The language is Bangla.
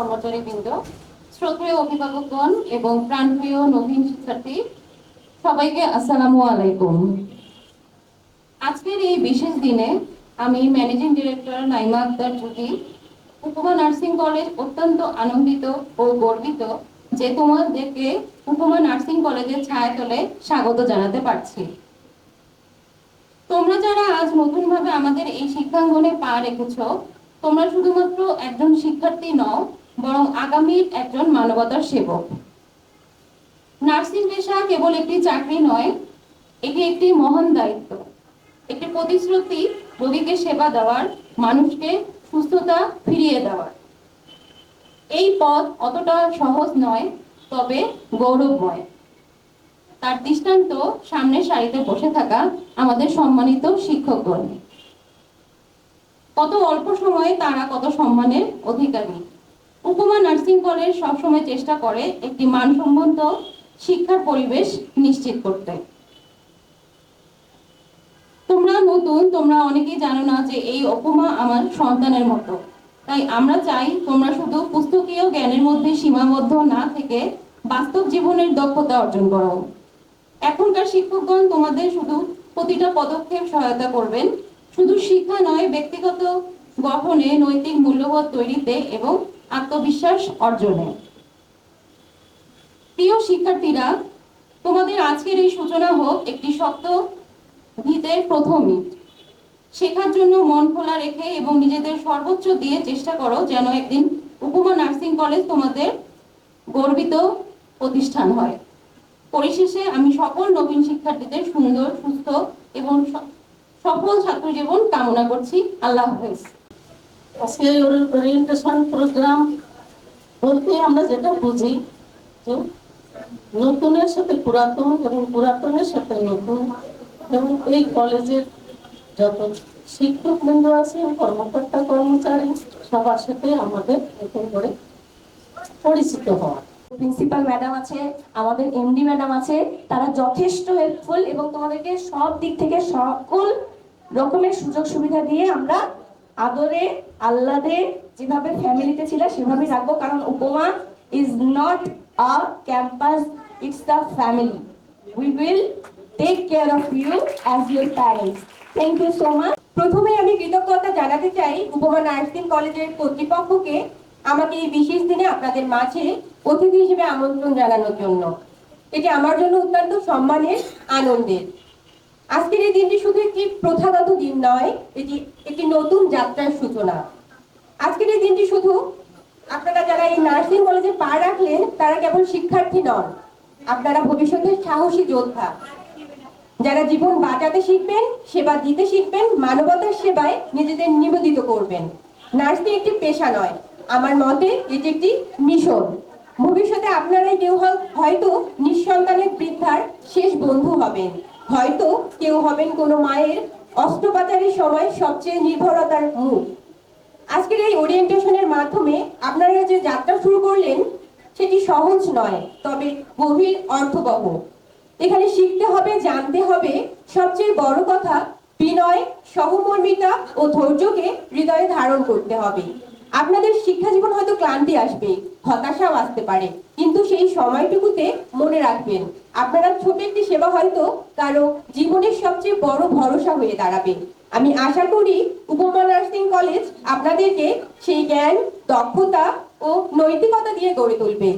কর্মচারীবৃন্দ, শ্রদ্ধেয় অভিভাবকগণ এবং প্রাণপ্রিয় নবীন শিক্ষার্থী, সবাইকে আসসালামু আলাইকুম। আজকের এই বিশেষ দিনে আমি ম্যানেজিং ডিরেক্টর নাইমা আক্তার জুটি উপমা নার্সিং কলেজ অত্যন্ত আনন্দিত ও গর্বিত যে তোমাদেরকে উপমা নার্সিং কলেজের ছায়াতলে স্বাগত জানাতে পারছি। তোমরা যারা আজ নতুনভাবে আমাদের এই শিক্ষাঙ্গনে পা রেখেছ, তোমরা শুধুমাত্র একজন শিক্ষার্থী নও বরং আগামীর একজন মানবতার সেবক। নার্সিং পেশা কেবল একটি চাকরি নয়, এটি একটি মহান দায়িত্ব। একটি প্রতিশ্রুতি রোগীকে সেবা দেওয়ার, মানুষকে সুস্থতা ফিরিয়ে দেওয়ার। এই পথ অতটা সহজ নয়, তবে গৌরবময়। তার দৃষ্টান্ত সামনের সারিতে বসে থাকা আমাদের সম্মানিত শিক্ষকগণ। কত অল্প সময়ে তারা কত সম্মানের অধিকারী। উপমা নার্সিং কলেজ সবসময় চেষ্টা করে একটি মানসম্মত শিক্ষার পরিবেশ নিশ্চিত করতে। তোমরা নতুন, তোমরা অনেকেই জানো না যে এই উপমা আমার সন্তানের মতো। তাই আমরা চাই তোমরা শুধু পুস্তকীয় জ্ঞানের মধ্যে সীমাবদ্ধ না থেকে বাস্তব জীবনের দক্ষতা অর্জন করো। এখনকার শিক্ষকগণ তোমাদের শুধু প্রতিটা পদক্ষেপ সহায়তা করবেন। শুধু শিক্ষা নয়, ব্যক্তিগত গঠনে নৈতিক মূল্যবোধ তৈরিতে এবং আত্মবিশ্বাস অর্জনে। প্রিয় শিক্ষার্থীরা, তোমাদের আজকের এই সূচনা হোক একটি শক্ত ভিতের প্রথম ইট শেখার জন্য মন খোলা রেখে এবং নিজেদের সর্বোচ্চ দিয়ে চেষ্টা করো যেন একদিন উপমা নার্সিং কলেজ তোমাদের গর্বিত প্রতিষ্ঠান হয়। পরিশেষে আমি সকল নবীন শিক্ষার্থীদের সুন্দর, সুস্থ এবং সফল ছাত্র জীবন কামনা করছি। আল্লাহ হাফেজ। আজকে ওরিয়েন্টেশন প্রোগ্রাম বলতে আমরা যেটা বুঝি যে নতুনের সাথে পুরাতন এবং পুরাতনের সাথে নতুন এবং এই কলেজের যত শিক্ষক বৃন্দ আছে, কর্মকর্তা, কর্মচারী, সবার সাথে আমাদের নতুন করে পরিচিত হওয়া। প্রিন্সিপাল ম্যাডাম আছে, আমাদের এমডি ম্যাডাম আছে, তারা যথেষ্ট হেল্পফুল এবং তোমাদেরকে সব দিক থেকে সকল রকমের সুযোগ সুবিধা দিয়ে আমরা আদরে, আহ্লাদে যেভাবে ফ্যামিলিতে ছিল সেভাবে রাখব, কারণ Upama is not a campus it's the family we will take care of you as your parents thank you so much প্রথমে আমি কৃতজ্ঞতা জানাতে চাই উপমা নার্সিং কলেজের কর্তৃপক্ষকে আমাকে এই বিশেষ দিনে আপনাদের মাঝে অতিথি হিসেবে আমন্ত্রণ জানানোর জন্য। এটি আমার জন্য অত্যন্ত সম্মানের, আনন্দের। আজকের এই দিনটি শুধু একটি প্রথাগত দিন নয়, এটি একটি নতুন যাত্রার সূচনা। আজকের এই দিনটি শুধু আপনারা যারা এই নার্সিং কলেজে পা রাখলেন, তারা কেবল শিক্ষার্থী নন, আপনারা ভবিষ্যতের সাহসী যোদ্ধা। যারা জীবন বাঁচাতে শিখবেন, সেবা দিতে শিখবেন, মানবতার সেবায় নিজেদের নিবেদিত করবেন। নার্সিং একটি পেশা নয়, আমার মতে এটি একটি মিশন। ভবিষ্যতে আপনারাই কেউ হয়তো নিঃসন্তানের বৃদ্ধার শেষ বন্ধু হবেন। হয়তো কেউ হবেন কোনো মায়ের অস্ত্রোপচারের সময় সবচেয়ে নির্ভরতার মুখ। আজকের এই ওরিয়েন্টেশনের মাধ্যমে আপনারা যে যাত্রা শুরু করলেন, সেটি সহজ নয়, তবে গভীর অর্থবহ। এখানে শিখতে হবে, জানতে হবে সবচেয়ে বড় কথা, বিনয়, সহমর্মিতা ও ধৈর্যকে হৃদয়ে ধারণ করতে হবে। আপনাদের শিক্ষা জীবন হয়তো ক্লান্তি আসবে, হতাশাও আসতে পারে, কিন্তু সেই সময়টুকুতে মনে রাখবেন আপনারা ছোট একটি সেবা হয়তো কারও জীবনের সবচেয়ে বড় ভরসা হয়ে দাঁড়াবে। আমি আশা করি উপমা নার্সিং কলেজ আপনাদেরকে সেই জ্ঞান, দক্ষতা ও নৈতিকতা দিয়ে গড়ে তুলবে।